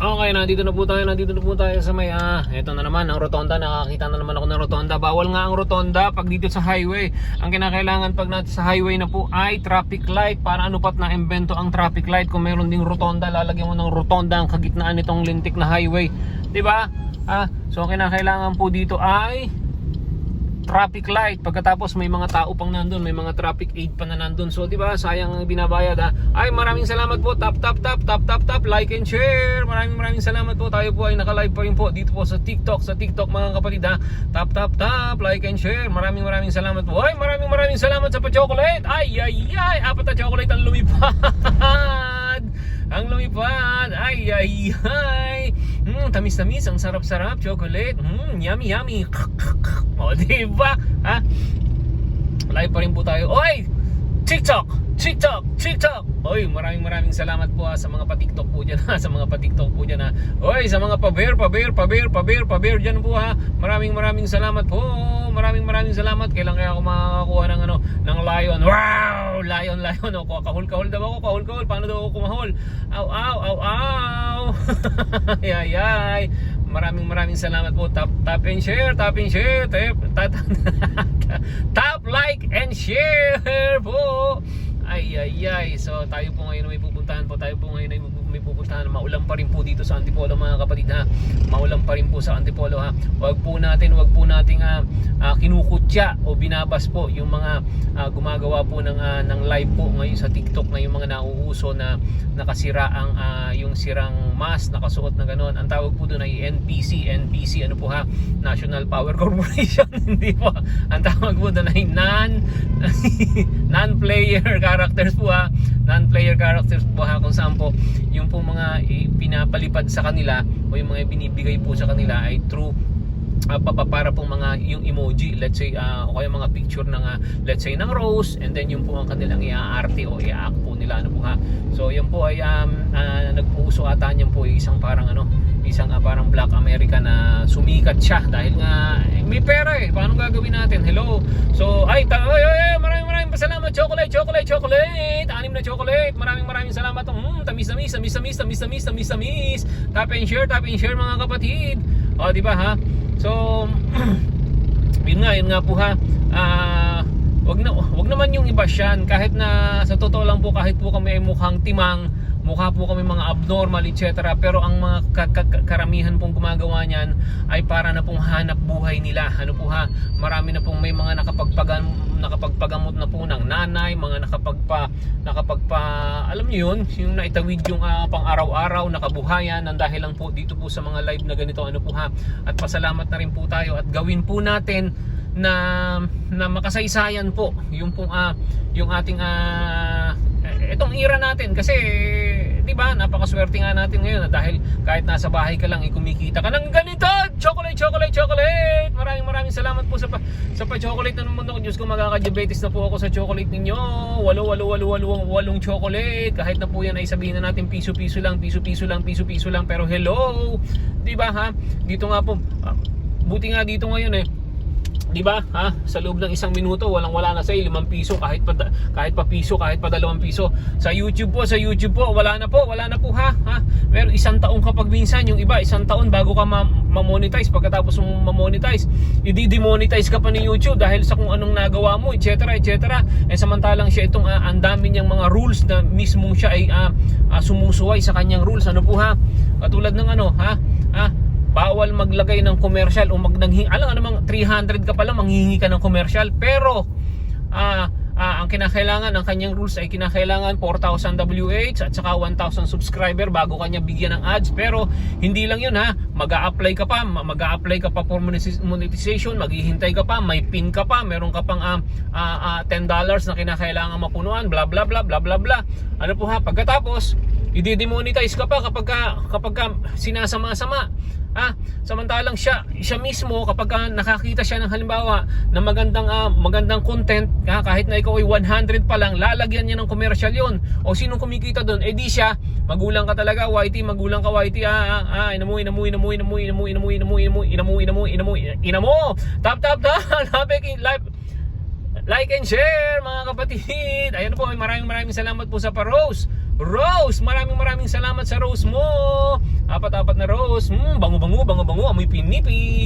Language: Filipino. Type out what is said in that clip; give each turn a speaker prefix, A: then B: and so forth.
A: Okay, nandito na po tayo, nandito na po tayo sa may, ah, eto na naman, ang rotonda, nakakita na naman ako ng rotonda. Bawal nga ang rotonda pag dito sa highway. Ang kinakailangan pag natin sa highway na po ay traffic light. Para ano pat na imbento ang traffic light. Kung meron ding rotonda, lalagyan mo ng rotonda ang kagitnaan nitong lintik na highway. 'Di ba? Ah, so ang kinakailangan po dito ay traffic light. Pagkatapos may mga tao pang nandun may mga traffic aid pa na nandun. So di ba sayang ang binabayad ha? Ay maraming salamat po. Tap tap tap tap tap tap. Like and share. Maraming maraming salamat po. Tayo po ay naka-live pa rin po dito po sa TikTok sa TikTok mga kapatid ha? Tap tap tap. Like and share. Maraming maraming salamat po. Ay maraming maraming salamat sa pa-chocolate. Ay ay ay. Apat na chocolate ang lumipad. Ang lumipad. Ay ay ay mm, tamis tamis ang sarap sarap chocolate. Mm, yummy yummy. O diba ha? Live pa rin po tayo. Oy! TikTok TikTok TikTok oy maraming maraming salamat po ha, sa mga pa-TikTok po dyan ha, sa mga pa-TikTok po dyan ha oy sa mga pa-bear pa-bear pa-bear pa-bear pa-bear dyan po ha maraming maraming salamat po. Maraming maraming salamat. Kailan kaya ako makakakuha ng ano ng lion? Wow! Lion lion. O kahul kahul daw ako kahul kahul paano daw ako kumahol? Aw aw aw aw ay ay ay. Maraming maraming salamat po. Tap tap and share tap and share. Tap tap, tap like and share po ay ay ay. So tayo po ngayon may pupuntahan po. Tayo po ngayon ay may pupuntahan. Maulan pa rin po dito sa Antipolo mga kapatid ha? Maulan pa rin po sa Antipolo ha? Wag po natin wag po nating uh, kinukutya o binabas po yung mga uh, gumagawa po ng uh, ng live po ngayon sa TikTok na yung mga nauuso na nakasira ang uh, yung sirang mask nakasuot na ganoon ang tawag po doon ay NPC NPC ano po ha National Power Corporation hindi po. Ang tawag po doon ay non non-player characters po ha non-player characters po ha kung saan po yung po mga pinapalipad sa kanila o yung mga binibigay po sa kanila ay true uh, para pong mga yung emoji let's say uh, o kaya mga picture ng uh, let's say ng rose and then yung po ang kanilang iaarte o iaak po nila ano po ha? So yan po ay um, uh, nagpuuso ata niyan po ay isang parang ano isang uh, parang black America na sumikat siya dahil nga eh, may pera eh. Paano gagawin natin? Hello? So ay, ta- ay, ay, ay maraming maraming salamat chocolate chocolate chocolate. Anim na chocolate. Maraming maraming salamat. Mm, tamis tamis tamis tamis tamis tamis tamis tamis. Tap and share tap and share mga kapatid. O di ba ha So, yun nga, yun nga po ha. Ah, wag na wag naman yung iba siyan kahit na sa totoo lang po kahit po kami ay mukhang timang mukha po kami mga abnormal etc pero ang mga ka- ka- karamihan pong gumagawa niyan ay para na pong hanap buhay nila. Ano po ha? Marami na pong may mga nakapagpagam nakapagpagamot na po ng nanay mga nakapagpa nakapagpa alam niyo yun? Yung naitawid yung uh, pang araw-araw na kabuhayan. Ng dahil lang po dito po sa mga live na ganito ano po ha? At pasalamat na rin po tayo at gawin po natin na na makasaysayan po yung pong uh, yung ating uh, itong era natin. Kasi ba napakaswerte nga natin ngayon dahil kahit nasa bahay ka lang eh, kumikita ka ng ganito! Chocolate chocolate chocolate! Maraming maraming salamat po sa pa, sa pa chocolate na mundo ko Diyos ko magkaka-diabetes na po ako sa chocolate ninyo. Walo walo walo walo walong chocolate. Kahit na po yan ay sabihin na natin piso piso lang piso piso lang piso piso lang. Pero hello! 'di ba ha? Dito nga po ah, buti nga dito ngayon eh Di ba? Ha? Sa loob ng isang minuto, walang wala na sa 5 piso kahit pa kahit pa piso, kahit pa 2 piso. Sa YouTube po, sa YouTube po, wala na po, wala na po ha. Ha? Pero isang taon kapag minsan, yung iba isang taon bago ka ma-monetize pagkatapos mo ma-monetize, i-demonetize ka pa ni YouTube dahil sa kung anong nagawa mo, etc. etc. Eh samantalang siya itong uh, ang dami niyang mga rules na mismo siya ay uh, uh, sumusuway sa kanyang rules. Ano po ha? Katulad ng ano, ha? Ha? Bawal maglagay ng commercial o mag nanghingi alam namang 300 ka pala manghihingi ka ng commercial. Pero ah uh, ang kinakailangan ang kanyang rules ay kinakailangan 4,000 WH at saka 1,000 subscriber bago kanya bigyan ng ads. Pero hindi lang yun ha? Mag-a-apply ka pa mag-a-apply ka pa for monetization maghihintay ka pa may pin ka pa meron ka pang uh, uh, uh, $10 na kinakailangan mapunuan bla bla bla bla bla bla. Ano po ha? Pagkatapos i-demonetize ka pa kapag ka, kapag ka sinasama-sama Ah, samantalang siya siya mismo kapag uh, nakakita siya ng halimbawa na magandang uh, magandang content, ha, kahit na ikaw ay 100 pa lang, lalagyan niya ng commercial 'yon. O sino kumikita doon? Eh di siya, magulang ka talaga, YT, magulang ka YT. Ah, ah, ah inamu inamu inamu inamu inamu inamu inamu inamu inamu inamu inamu inamu. Tap tap tap. Live like and share mga kapatid. Ayan po, maraming maraming salamat po sa pa-rose. Rose, maraming maraming salamat sa rose mo. Apat-apat na rose. Mm, bango-bango, bango-bango, amoy pinipi.